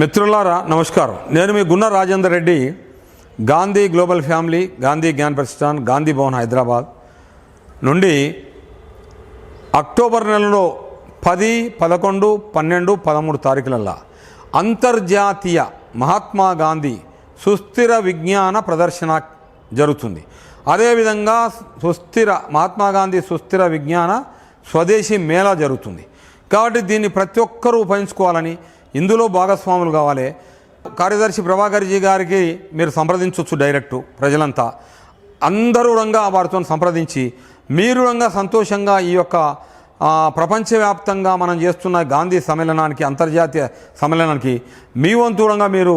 మిత్రులారా నమస్కారం. నేను మీ గున్న రాజేందర్ రెడ్డి గాంధీ గ్లోబల్ ఫ్యామిలీ గాంధీ జ్ఞాన్ ప్రతిష్టాన్ గాంధీ భవన్ హైదరాబాద్ నుండి అక్టోబర్ నెలలో పది పదకొండు పన్నెండు పదమూడు తారీఖులల్లా అంతర్జాతీయ మహాత్మా గాంధీ సుస్థిర విజ్ఞాన ప్రదర్శన జరుగుతుంది. అదేవిధంగా సుస్థిర మహాత్మా గాంధీ సుస్థిర విజ్ఞాన స్వదేశీ మేళా జరుగుతుంది. కాబట్టి దీన్ని ప్రతి ఒక్కరూ ఉపయోగించుకోవాలని ఇందులో భాగస్వాములు కావాలి. కార్యదర్శి ప్రభాకర్జీ గారికి మీరు సంప్రదించవచ్చు డైరెక్టు ప్రజలంతా. అందరూ రంగా వారితో సంప్రదించి మీరు రంగా సంతోషంగా ఈ యొక్క ప్రపంచవ్యాప్తంగా మనం చేస్తున్న గాంధీ సమ్మేళనానికి అంతర్జాతీయ సమ్మేళనానికి మీ వంతుడంగా మీరు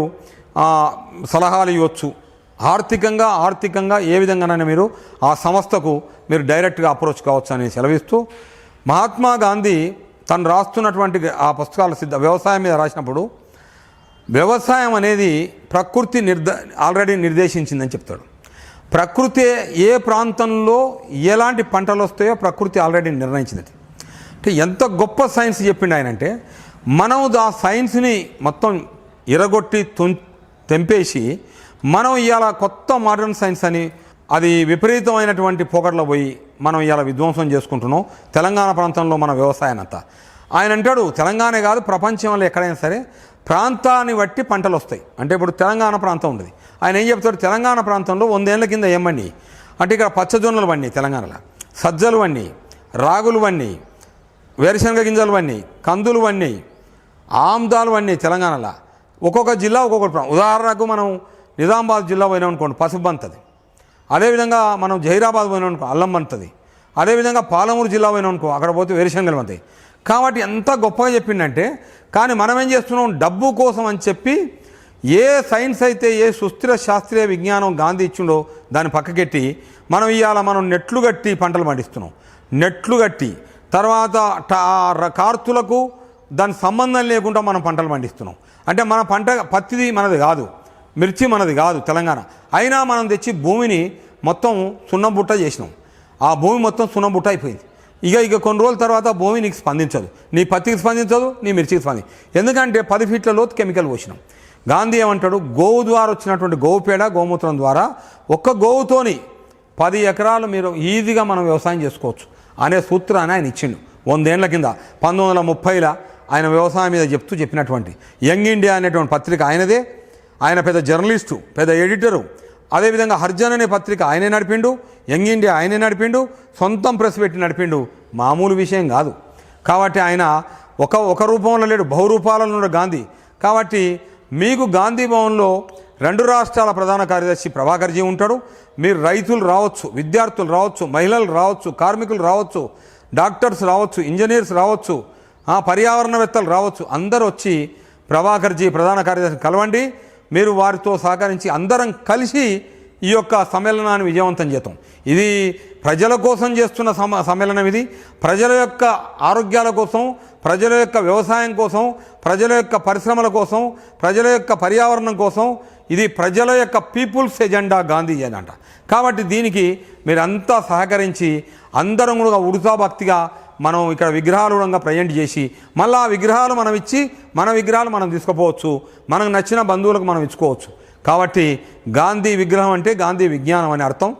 సలహాలు ఇవ్వచ్చు. ఆర్థికంగా ఆర్థికంగా ఏ విధంగానైనా మీరు ఆ సంస్థకు మీరు డైరెక్ట్గా అప్రోచ్ కావచ్చు అని సెలవిస్తూ మహాత్మా గాంధీ తను రాస్తున్నటువంటి ఆ పుస్తకాలు సిద్ధ వ్యవసాయం మీద రాసినప్పుడు వ్యవసాయం అనేది ప్రకృతి నిర్ద ఆల్రెడీ నిర్దేశించిందని చెప్తాడు. ప్రకృతి ఏ ప్రాంతంలో ఎలాంటి పంటలు వస్తాయో ప్రకృతి ఆల్రెడీ నిర్ణయించింది. అంటే ఎంత గొప్ప సైన్స్ చెప్పిండు ఆయన అంటే మనం ఆ సైన్స్ని మొత్తం ఇరగొట్టి తొం తెంపేసి మనం ఇవాళ కొత్త మోడర్న్ సైన్స్ అని అది విపరీతమైనటువంటి పోకట్లో పోయి మనం ఇలా విధ్వంసం చేసుకుంటున్నాం. తెలంగాణ ప్రాంతంలో మన వ్యవసాయాన్ని ఆయన అంటాడు తెలంగాణ కాదు ప్రపంచంలో ఎక్కడైనా సరే ప్రాంతాన్ని బట్టి పంటలు వస్తాయి. అంటే ఇప్పుడు తెలంగాణ ప్రాంతం ఉంది. ఆయన ఏం చెప్తాడు తెలంగాణ ప్రాంతంలో వందేళ్ళ కింద ఏం పండి? అంటే ఇక్కడ పచ్చజొన్నలు పండి తెలంగాణలో. సజ్జలు పండి రాగులు పండి వేరుశనగ గింజలు పండి కందులు పండి ఆమ్దాలు పండి తెలంగాణలో. ఒక్కొక్క జిల్లా ఒక్కొక్క ప్రాంతం. ఉదాహరణకు మనం నిజామాబాద్ జిల్లా పోయినాం అనుకోండి పసుపు బంతది. అదేవిధంగా మనం జహీరాబాద్ పోయినాం అనుకో అల్లం పండుతుంది అదేవిధంగా పాలమూరు జిల్లా పోయినాం అనుకో అక్కడ పోతే వేరుశనగలు బంతాయి కాబట్టి ఎంత గొప్పగా చెప్పిండంటే కానీ మనం ఏం చేస్తున్నాం? డబ్బు కోసం అని చెప్పి ఏ సైన్స్ అయితే ఏ సుస్థిర శాస్త్రీయ విజ్ఞానం గాంధీ ఇచ్చిండో దాన్ని పక్కకెట్టి మనం ఇవాళ మనం నెట్లు కట్టి పంటలు పండిస్తున్నాం. నెట్లు కట్టి తర్వాత ట- ర- కార్తులకు దాని సంబంధం లేకుండా మనం పంటలు పండిస్తున్నాం. అంటే మన పంట పత్తిది మనది కాదు మిర్చి మనది కాదు తెలంగాణ. అయినా మనం తెచ్చి భూమిని మొత్తం సున్నం బుట్ట చేసినాం. ఆ భూమి మొత్తం సున్నం బుట్ట అయిపోయింది. ఇక ఇక కొన్ని రోజుల తర్వాత భూమి నీకు స్పందించదు. నీ పత్తికి స్పందించదు నీ మిర్చికి స్పంది. ఎందుకంటే పది ఫీట్ల లోతు కెమికల్ పోసినాం. గాంధీ ఏమంటాడు? గోవు ద్వారా వచ్చినటువంటి గోవు పేడ గోమూత్రం ద్వారా ఒక్క గోవుతోని పది ఎకరాలు మీరు ఈజీగా మనం వ్యవసాయం చేసుకోవచ్చు అనే సూత్రాన్ని ఆయన ఇచ్చిండు. వందేళ్ళ కింద. పంతొమ్మిది వందల ముప్పైలో ఆయన వ్యవసాయం మీద చెప్తూ చెప్పినటువంటి యంగ్ ఇండియా అనేటువంటి పత్రిక ఆయనదే. ఆయన పెద్ద జర్నలిస్టు పెద్ద ఎడిటరు. అదేవిధంగా హర్జన్ అనే పత్రిక ఆయనే నడిపిండు యంగ్ ఇండియా ఆయనే నడిపిండు సొంతం ప్రెస్ పెట్టి నడిపిండు మామూలు విషయం కాదు. కాబట్టి ఆయన ఒక ఒక రూపంలో లేడు బహురూపాలలో ఉన్నాడు గాంధీ. కాబట్టి మీకు గాంధీ భవన్లో రెండు రాష్ట్రాల ప్రధాన కార్యదర్శి ప్రభాకర్జీ ఉంటాడు. మీరు రైతులు రావచ్చు విద్యార్థులు రావచ్చు మహిళలు రావచ్చు కార్మికులు రావచ్చు డాక్టర్స్ రావచ్చు ఇంజనీర్స్ రావచ్చు ఆ, పర్యావరణవేత్తలు రావచ్చు. అందరూ వచ్చి ప్రభాకర్జీ ప్రధాన కార్యదర్శి కలవండి. మీరు వారితో సహకరించి అందరం కలిసి ఈ యొక్క సమ్మేళనాన్ని విజయవంతం చేద్దాం. ఇది ప్రజల కోసం చేస్తున్న సమ సమ్మేళనం ఇది. ప్రజల యొక్క ఆరోగ్యాల కోసం ప్రజల యొక్క వ్యవసాయం కోసం ప్రజల యొక్క పరిశ్రమల కోసం ప్రజల యొక్క పర్యావరణం కోసం ఇది ప్రజల యొక్క పీపుల్స్ ఎజెండా గాంధీ అంట. కాబట్టి దీనికి మీరంతా సహకరించి అందరం కూడా ఉడతాభక్తిగా మనం ఇక్కడ విగ్రహాలు కూడా ప్రజెంట్ చేసి మళ్ళీ ఆ విగ్రహాలు మనం ఇచ్చి మన విగ్రహాలు మనం తీసుకుపోవచ్చు. మనకు నచ్చిన బంధువులకు మనం ఇచ్చుకోవచ్చు. కాబట్టి గాంధీ విగ్రహం అంటే గాంధీ విజ్ఞానం అని అర్థం.